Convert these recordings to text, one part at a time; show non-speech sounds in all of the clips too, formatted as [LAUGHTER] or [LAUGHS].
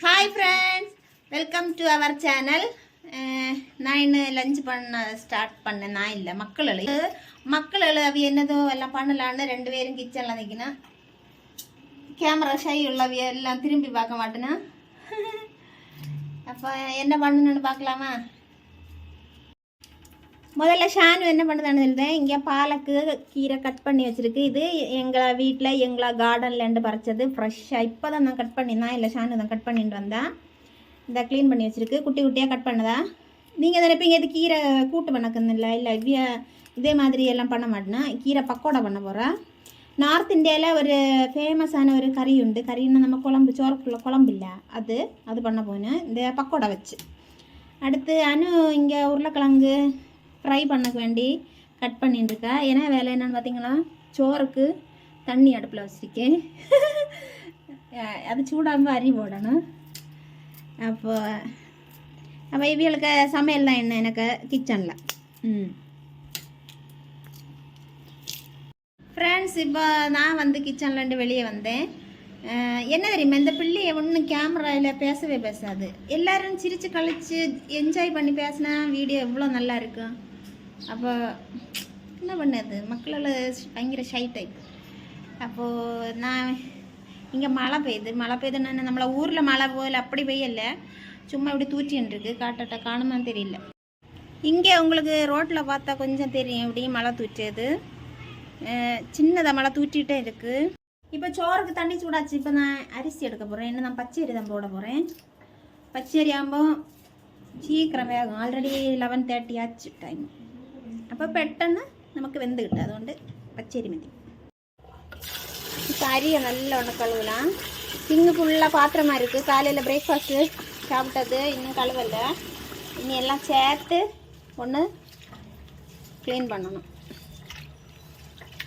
Hi friends welcome to our channel நான் இன்னும் lunch பண்ண ஸ்டார்ட் பண்ணேன் நான் இல்லை மக்கள் எழு மக்கள் எழு அவ என்னதோ எல்லாம் பண்ணலான்னு ரெண்டு பேரும் கிச்சனில் நிற்கணும் கேமரா ஷை உள்ளவிய எல்லாம் திரும்பி பார்க்க மாட்டேனா? [LAUGHS] அப்போ என்ன பண்ணணும்னு பார்க்கலாமா? முதல்ல ஷானு என்ன பண்ணுதான்னு சொல்லிட்டேன் இங்கே பாலக்கு கீரை கட் பண்ணி வச்சிருக்கு. இது எங்களை வீட்டில் எங்களை கார்டன்லேருந்து பறிச்சது. ஃப்ரெஷ்ஷாக இப்போ தான் நான் கட் பண்ணியிருந்தேன் இல்லை ஷானு தான் கட் பண்ணிட்டு வந்தேன் இந்த க்ளீன் பண்ணி வச்சுருக்கு. குட்டி குட்டியாக கட் பண்ணதா? நீங்கள் நினைப்பீங்க இது கீரை கூட்டு பண்ணக்குன்னு இல்லை இல்லை இவ்விய இதே மாதிரி எல்லாம் பண்ண மாட்டேன் கீரை பக்கோடா பண்ண போகிறேன் நார்த் இந்தியாவில் ஒரு ஃபேமஸான ஒரு கறி உண்டு. கறின்னா நம்ம குழம்பு சோறுக்குள்ள குழம்பு இல்லை. அது அது பண்ண போனேன். இந்த பக்கோடா வச்சு. அடுத்து அனு இங்கே உருளைக்கிழங்கு ஃப்ரை பண்ணக்கு வேண்டி கட் பண்ணிட்டுருக்கேன் ஏன்னா வேலை என்னென்னு பார்த்தீங்கன்னா சோறுக்கு தண்ணி அடுப்பில் வச்சுருக்கேன். [LAUGHS] அது சூடாமல் அரி போடணும். அப்போ அப்போ இவங்களுக்கு சமையல் தான் என்ன எனக்கு? கிச்சனில் ம். ஃப்ரெண்ட்ஸ் இப்போ நான் வந்து கிச்சன்லேருந்து வெளியே வந்தேன். என்ன தெரியுமா இந்த பிள்ளைய ஒன்றும் கேமராவில் பேசவே பேசாது. எல்லோரும் சிரித்து கழித்து என்ஜாய் பண்ணி பேசினா வீடியோ எவ்வளோ நல்லா இருக்கும்? அப்போ என்ன பண்ணது? மக்களால் பயங்கர ஷை டைப் அப்போது நான் இங்கே மழை பெய்யுது. மழை பெய்யுதுன்னு நம்மளை ஊரில் மழை போகல அப்படி பெய்யல. சும்மா இப்படி தூச்சின்ட்டுருக்கு காட்டாட்டா காணுமா தெரியல. இங்கே உங்களுக்கு ரோட்டில் பார்த்தா கொஞ்சம் தெரியும். இப்படி மழை தூச்சது. சின்னதாக மழை தூச்சிட்டே இருக்குது இப்போ சோறுக்கு தண்ணி சூடாச்சு. இப்போ நான் அரிசி எடுக்க போகிறேன் என்ன நான் பச்சரி தான் போட போகிறேன் பச்சரி அரி ஆகும்போது சீக்கிரம் வேகும். ஆல்ரெடி லெவன் தேர்ட்டி ஆச்சு டைம் അപ്പോൾ പെട്ടെന്ന് നമുക്ക് വെന്ത് കിട്ടും അതുകൊണ്ട് പച്ചരി മതി அரியை நல்ல கழுவலாம் சிங்கு ஃபுல்லாக பாத்திரமா இருக்குது காலையில் பிரேக்ஃபாஸ்ட்டு சாப்பிட்டது இன்னும் கழுவலை இனி எல்லாம் சேர்த்து ஒன்று க்ளீன் பண்ணணும்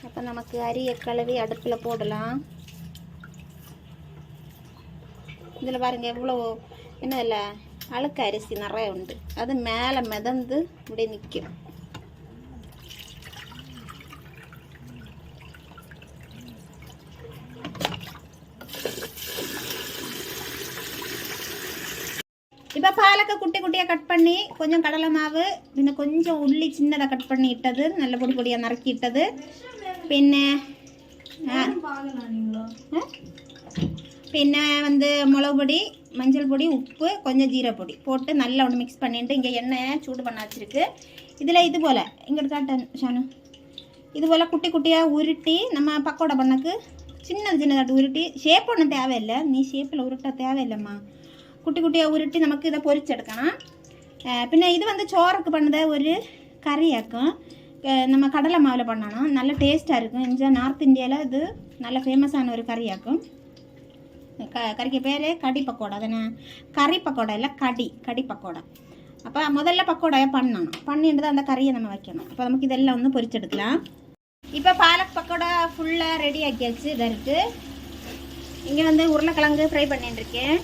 அப்போ நமக்கு அரியை கழுவி அடுப்பில் போடலாம் இதில் பாருங்க எவ்வளோ என்ன இல்லை அழுக்கு அரிசி நிறைய உண்டு அது மேலே மிதந்து இப்படி நிற்கும் இப்போ பாலக்க குட்டி குட்டியாக கட் பண்ணி கொஞ்சம் கடலை மாவு പിന്നെ கொஞ்சம் உள்ளி சின்னதாக கட் பண்ணி இட்டது നല്ല പൊടി പൊടിயாக നറുക്കി ഇട്ടത് பின்ன പിന്നെ வந்து மிளகு பொடி மஞ்சள் பொடி உப்பு கொஞ்சம் ஜீரா பொடி போட்டு நல்லா ஒன்று மிக்ஸ் பண்ணிட்டு இங்கே எண்ணெய் சூடு பண்ண வச்சுருக்கு. இதில் இது போல் இங்கே காட்டன் ஷானு. இது போல் குட்டி குட்டியாக உருட்டி நம்ம பக்கோட பண்ணக்கு சின்னது சின்னதாட்டு உருட்டி ஷேப் ஒன்றும் தேவையில்லை. நீ ஷேப்பில் உருட்ட தேவையில்லைம்மா. குட்டி குட்டியாக உருட்டி நமக்கு இதை പൊരിച്ചെടുക്കണം பின்ன இது வந்து சோறுக்கு പണിത് ஒரு கறியாக்கும். நம்ம கடலை மாவில் பண்ணணும். நல்ல டேஸ்ட்டாக இருக்கும். இங்கே நார்த் இந்தியாவில் இது நல்ல ஃபேமஸான ஒரு கறியாக்கும். க கறிக்கு பேர் கடி பக்கோடா. அதுனா கறி பக்கோடா இல்லை கடி கடி பக்கோடா. அப்போ முதல்ல பக்கோடாயை பண்ணணும். பண்ணிட்டு அந்த கறியை நம்ம வைக்கணும். அப்போ நமக்கு இதெல்லாம் வந்து பொரிச்செடுக்கலாம் இப்போ பாலக் பக்கோடா ஃபுல்லாக ரெடி ஆக்கியாச்சு. இருக்குது இங்கே வந்து உருளைக்கிழங்கு ஃப்ரை பண்ணிட்டுருக்கேன்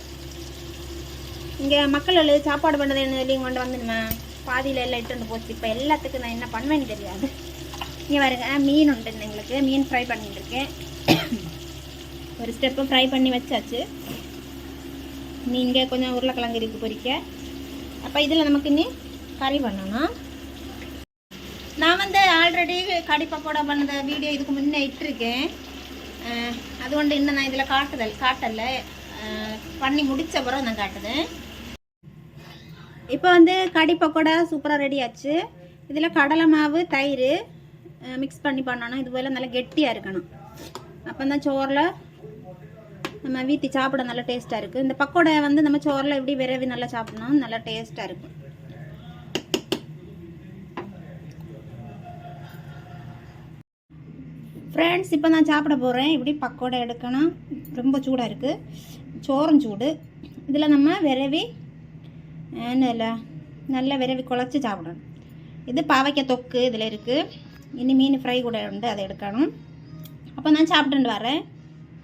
இங்கே மக்கள் எல்லாம் சாப்பாடு பண்ணதுன்னு சொல்லி கொண்டு வந்துடுவேன் பாதியில் எல்லாம் இட்டு வந்து போச்சு. இப்போ எல்லாத்துக்கும் நான் என்ன பண்ணுவேன்னு தெரியாது. இங்கே வருங்க மீன் உண்டு எங்களுக்கு. மீன் ஃப்ரை பண்ணிட்டுருக்கேன் ஒரு ஸ்டெப்பு ஃப்ரை பண்ணி வச்சாச்சு. நீங்கள் கொஞ்சம் உருளைக்கிழங்கு இருக்கு பொறிக்க. அப்போ இதில் நமக்கு இனி கறி பண்ணணும். நான் வந்து ஆல்ரெடி கடி பக்கோடா பண்ணத வீடியோ இதுக்கு முன்னே இட்டிருக்கேன். அதுகொண்டு இன்னும் நான் இதில் காட்டுதல் காட்டலை. பண்ணி முடித்த பிறகு நான் காட்டுதேன். இப்போ வந்து கடி பக்கோடா சூப்பராக ரெடி ஆச்சு. இதில் கடலை மாவு தயிர் மிக்ஸ் பண்ணி பண்ணணும். இது போல் நல்லா கெட்டியாக இருக்கணும். அப்போ தான் சோறில் நம்ம வீட்டி சாப்பிட நல்லா டேஸ்ட்டாக இருக்குது இந்த பக்கோடை வந்து நம்ம சோறில் எப்படி விரவி நல்லா சாப்பிடணும் நல்லா டேஸ்ட்டாக இருக்கும். ஃப்ரெண்ட்ஸ் இப்போ நான் சாப்பிட போகிறேன் இப்படி பக்கோடை எடுக்கணும்? ரொம்ப சூடாக இருக்குது சோறும் சூடு. இதில் நம்ம விரவி என்ன இல்லை நல்லா விரவி குழச்சி சாப்பிடணும். இது பாவைக்காய் தொக்கு இதில் இருக்குது இனி மீன் ஃப்ரை கூட உண்டு அதை எடுக்கணும். அப்போ நான் சாப்பிட்டுட்டு வரேன்.